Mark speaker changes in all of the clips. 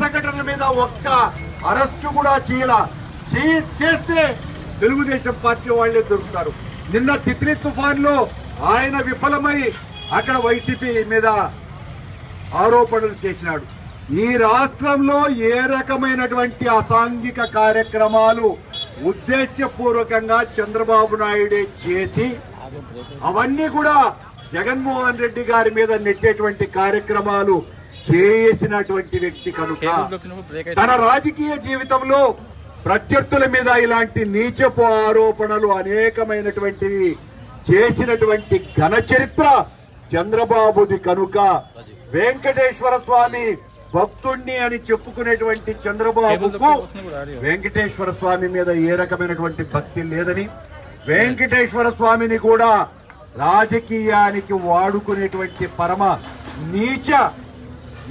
Speaker 1: సంఘటనల మీద ఒక్క అరెస్టు కూడా చేయాల. చే- చేస్తే తెలుగుదేశం పార్టీ వాళ్ళే దొరుకుతారు. నిన్న తిత్లీ తుఫాన్లో ఆయన విఫలమై అక్కడ వైసీపీ మీద ఆరోపణలు చేసినాడు. ఈ రాష్ట్రంలో ఏ రకమైనటువంటి అసాంఘిక కార్యక్రమాలు ఉద్దేశపూర్వకంగా చంద్రబాబు నాయుడే చేసి అవన్నీ కూడా జగన్మోహన్ రెడ్డి గారి మీద నెట్టేటువంటి కార్యక్రమాలు చేసినటువంటి వ్యక్తి కనుక తన రాజకీయ జీవితంలో ప్రత్యర్థుల మీద ఇలాంటి నీచపు ఆరోపణలు అనేకమైనటువంటివి చేసినటువంటి ఘన చరిత్ర చంద్రబాబుది కనుక వెంకటేశ్వర స్వామి భక్తుణ్ణి అని చెప్పుకునేటువంటి చంద్రబాబుకు వెంకటేశ్వర స్వామి మీద ఏ రకమైనటువంటి భక్తి లేదని వెంకటేశ్వర స్వామిని కూడా రాజకీయానికి వాడుకునేటువంటి పరమ నీచ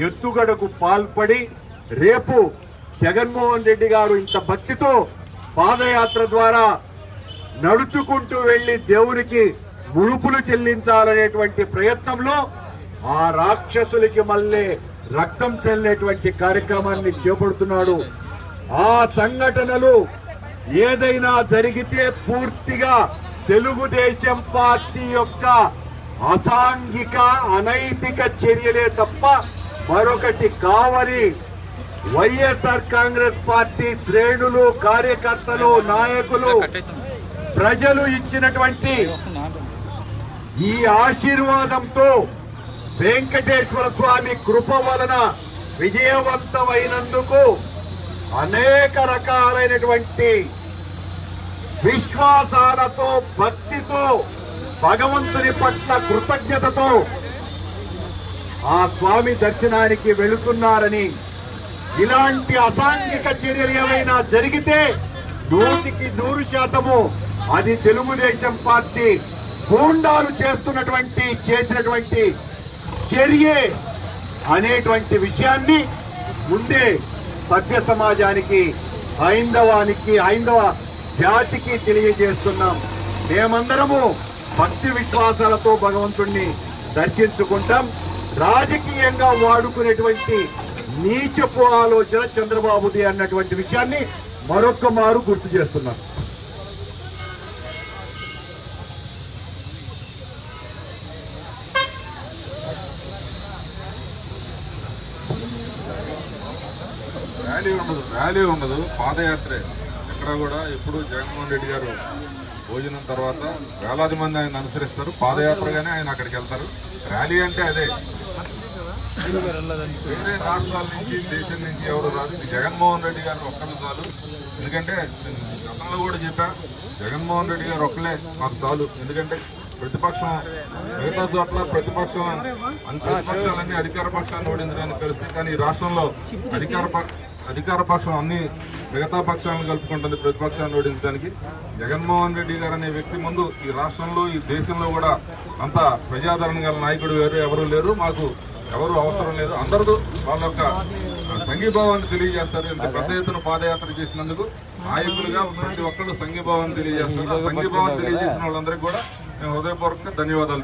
Speaker 1: ఎత్తుగడకు పాల్పడి రేపు జగన్మోహన్ రెడ్డి గారు ఇంత భక్తితో పాదయాత్ర ద్వారా నడుచుకుంటూ వెళ్ళి దేవునికి ముడుపులు చెల్లించాలనేటువంటి ప్రయత్నంలో ఆ రాక్షసులకి మళ్ళీ రక్తం చెల్లేటువంటి కార్యక్రమాన్ని చేపడుతున్నాడు. ఆ సంఘటనలు ఏదైనా జరిగితే పూర్తిగా తెలుగుదేశం పార్టీ యొక్క అసాంఘిక అనైతిక చర్యలే తప్ప మరొకటి కావని వైఎస్ఆర్ కాంగ్రెస్ పార్టీ శ్రేణులు కార్యకర్తలు నాయకులు ప్రజలు ఇచ్చినటువంటి ఈ ఆశీర్వాదంతో వెంకటేశ్వర స్వామి కృప వలన విజయవంతమైనందుకు అనేక రకాలైనటువంటి విశ్వాసాలతో భక్తితో భగవంతుని పట్ల కృతజ్ఞతతో ఆ స్వామి దర్శనానికి వెళుతున్నారని ఇలాంటి అసాంఘిక చర్యలు ఏమైనా జరిగితే నూటికి నూరు శాతము అది తెలుగుదేశం పార్టీ గూండాలు చేస్తున్నటువంటి చేసినటువంటి చర్యే అనేటువంటి విషయాన్ని ముందే సభ్య సమాజానికి హైందవానికి హైందవ జాతికి తెలియజేస్తున్నాం. మేమందరము భక్తి విశ్వాసాలతో భగవంతుణ్ణి దర్శించుకుంటాం. రాజకీయంగా వాడుకునేటువంటి నీచపు ఆలోచన చంద్రబాబుది అన్నటువంటి విషయాన్ని మరొక్క మారు గుర్తు చేస్తున్నారు
Speaker 2: ర్యాలీ ఉండదు ర్యాలీ ఉండదు పాదయాత్రే. ఎక్కడ కూడా ఎప్పుడు జగన్మోహన్ రెడ్డి గారు భోజనం తర్వాత వేలాది మంది ఆయన అనుసరిస్తారు. పాదయాత్రగానే ఆయన అక్కడికి వెళ్తారు. ర్యాలీ అంటే అదే. వేరే రాష్ట్రాల నుంచి దేశం నుంచి ఎవరు రాదు. ఇది జగన్మోహన్ రెడ్డి గారు ఒక్కరు చాలు. ఎందుకంటే గతంలో కూడా చెప్పా జగన్మోహన్ రెడ్డి గారు ఒక్కలే మాకు చాలు. ఎందుకంటే ప్రతిపక్షం మిగతా చోట్ల ప్రతిపక్షం అన్ని ప్రతిపక్షాలన్నీ అధికార పక్షాన్ని ఓడించడానికి కలిస్తే కానీ ఈ రాష్ట్రంలో అధికార అధికార పక్షం అన్ని మిగతా పక్షాలను కలుపుకుంటుంది ప్రతిపక్షాన్ని ఓడించడానికి. జగన్మోహన్ రెడ్డి గారు అనే వ్యక్తి ముందు ఈ రాష్ట్రంలో ఈ దేశంలో కూడా అంత ప్రజాదరణ గల నాయకుడు వేరు ఎవరు లేరు. మాకు ఎవరు అవసరం లేదు. అందరూ వాళ్ళ యొక్క సంఘీభావాన్ని తెలియజేస్తారు. ఇంత పెద్ద ఎత్తున పాదయాత్ర చేసినందుకు నాయకులుగా ప్రతి ఒక్కరు సంఘీభావాన్ని తెలియజేస్తారు ఆ సంఘీభావం తెలియజేసిన వాళ్ళందరికీ కూడా మేము హృదయపూర్వక ధన్యవాదాలు